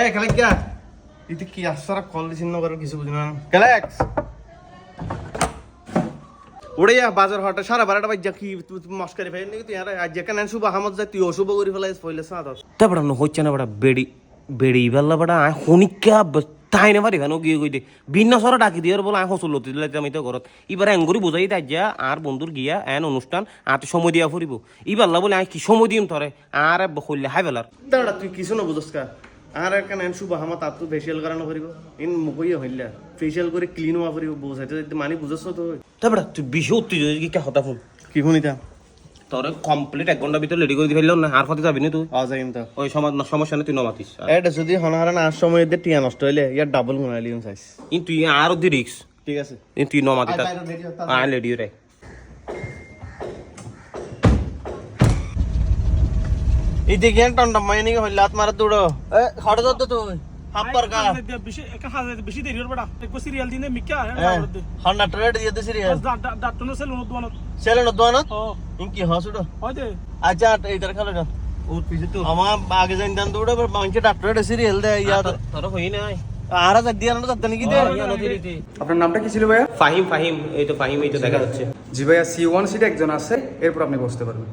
এ খেলে গিয়া ইতি কি আসারা কল দিছিন না কিছু বুঝি না। ক্যালেক্স ওরে ইয়া বাজার হটে সারা বারোটা বাজ্যা কি তুই মস্কারি ফাই নাকি তুই? আর আজ কেন শুভ আহমদ যায় তুই অশুভ করে ফেলাই পইলে সাদ তা বড় হচ্ছে না বড় বেড়ি বেড়ি বেলা বড় আয় হনিকা তাই না পারি কেন গিয়ে দে? ভিন্ন সর ডাকি দিয়ে বলে আয় হসল লতি দিলে আমি তো ঘরত। এবার এঙ্গুরি বুঝাই তাই যা আর বন্ধুর গিয়া এন অনুষ্ঠান আর সময় দিয়া ফুরিব। ইবার বলে আয় কি সময় দিম তরে? আর হইলে হাই বেলার। দাঁড়া তুই কিছু না বুঝস কা? আর কেন শুভ আহমদ তার তো ফেসিয়াল করানো করিব ইন মুখই হইলা ফেসিয়াল করে ক্লিন হওয়া করিব বুঝাইতে মানে বুঝছ তো তা বড় তুই বেশি উত্তেজ কি? কে হতা ফোন। কি শুনিতা তোরে কমপ্লিট এক ঘণ্টা ভিতরে রেডি করে দিয়ে না আর ফতে যাবি না তুই আওয়াজ আইম তো। ওই সমা- সমস্যা নেই তুই নমাতিস এটা যদি হনহারা না সময় দিয়ে টিয়া নষ্ট হইলে ইয়ার ডাবল গুণাইলি চাইস কিন্তু তুই আর দি রিক্স ঠিক আছে। তুই নমাতি তার বাইরে ready হ, তার- আয় রেডি রে এই যে জ্ঞান টন্ডম মাইনি হইলে হাত মারা দৌড়ো। এ হট দত তুই হাপ্পার কা বেশি একা হাজার বেশি দেরি হল বড়া একবার সিরিয়াল দিনে মিকা এ হন্না ট্রেড দিয়ে দে সিরিয়াস ডাক্তার সেল অনু দোয়ানো সেলে ন দোনা ও। ইনকি হসুডো হয় দে। আচ্ছা এই তার খালো না ওর পিছে তো। আমার আগে যাই দান দৌড়ো पर মানছে ডাক্তার সিরিয়াল দে ইয়া তো। তোর হই নাই। আরা যা দিয়া না তো নাকি দে? আপনার নামটা কি ছিল ভাইয়া? ফাহিম ফাহিম এই তো ফাহিম এই তো দেখা যাচ্ছে। জি ভাইয়া সি ওয়ান সিটে একজন আছে এরপর আপনি বসতে পারবেন।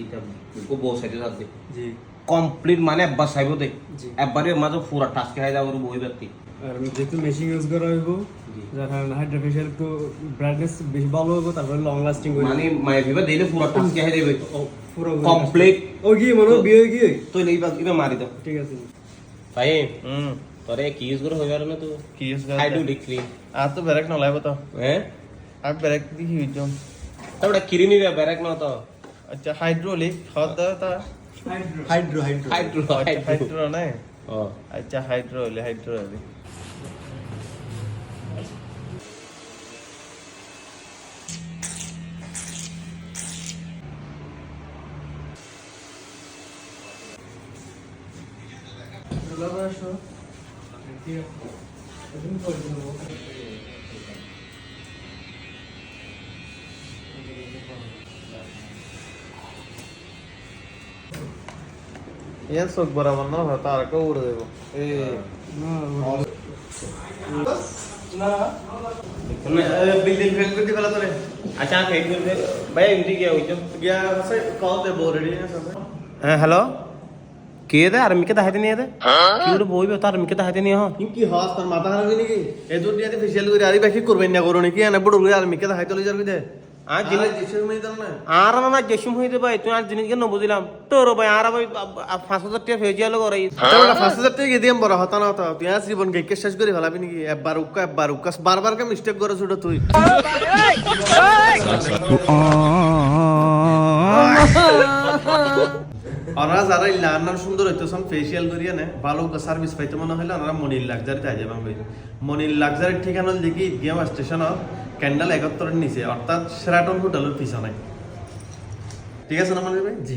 এটা বউ সাইডে থাকবে জি। কমপ্লিট মানে একবার সাইব দে। একবারে মাঝে পুরা টাস্ক খাই যাব বই ব্যক্তি আর যেহেতু মেশিন ইউজ করা হইব যার কারণে হাইড্রা ফেশিয়াল একটু ব্রাইটনেস বেশি ভালো হইব তারপরে লং লাস্টিং হইব। মানে মাই ভিবা দিলে পুরা টাস্ক খাই দেবে। পুরো কমপ্লিট। ও কি মনে বিয়ে কি তো এইবার এবার মারি দাও। ঠিক আছে। ফাহিম হুম তোরে কি ইউজ করে হইবার না তো? কি ইউজ হাই ডু ডিক্লিন আর তো ব্রেক না লাইব তো। হ্যাঁ? আর ব্রেক দেখি হইছম তারপরে কিরিনি ব্যারাক না তো। আচ্ছা হাইড্রোলিক হদ তা? Hydro. Hydro hydro. Hydro hydro. না? আচ্ছা হাইড্রো হইলে হাইড্রো হইলে। ಏನ್ ಸೊಗ್ ಬರವಲ್ ನಾವು ಹೊತ್ತ ಅರ್ಕ ಊಡದೇವು बिल दिन फेंक दी पहला तो रे अच्छा फेंक दी भाई इंटी गया हुई जब गया वैसे कॉल दे बोल रेडी है सब हेलो केद है आर्मी के दाहे दिन है क्यों बोई भी होता आर्मी के दाहे दिन है हां क्योंकि हास पर माता हरवी नहीं की ए दुनिया दी फेशियल करी आ रही बाकी कुर्बानियां करो नहीं की ना बड़ो आर्मी के दाहे चले जा भी दे আর না জেসুম হইতে ভাই তুই আর জিনিস কেন বুঝলাম তোর ভাই আর ভাই পাঁচ হাজার টাকা করে তাহলে পাঁচ হাজার টাকা দিয়ে বড় হতা না হতা তুই আর জীবন গেকে শেষ করে ফেলাবি নাকি একবার উক্কা একবার উক্কা বারবার কে মিস্টেক করে ছোট তুই ওরা যারা ইল্লা আন্নার সুন্দর হইতেছেন ফেসিয়াল করিয়া নে ভালো সার্ভিস পাইতে মনে হইলে ওনারা মনির তাই যাবেন ভাই মনির লাক্সারির ঠিকানা দেখি গিয়াম স্টেশন ক্যান্ডাল একাত্তরের নিচে অর্থাৎ সেরাটন হোটেলের পিছনে। ঠিক আছে না মানে জি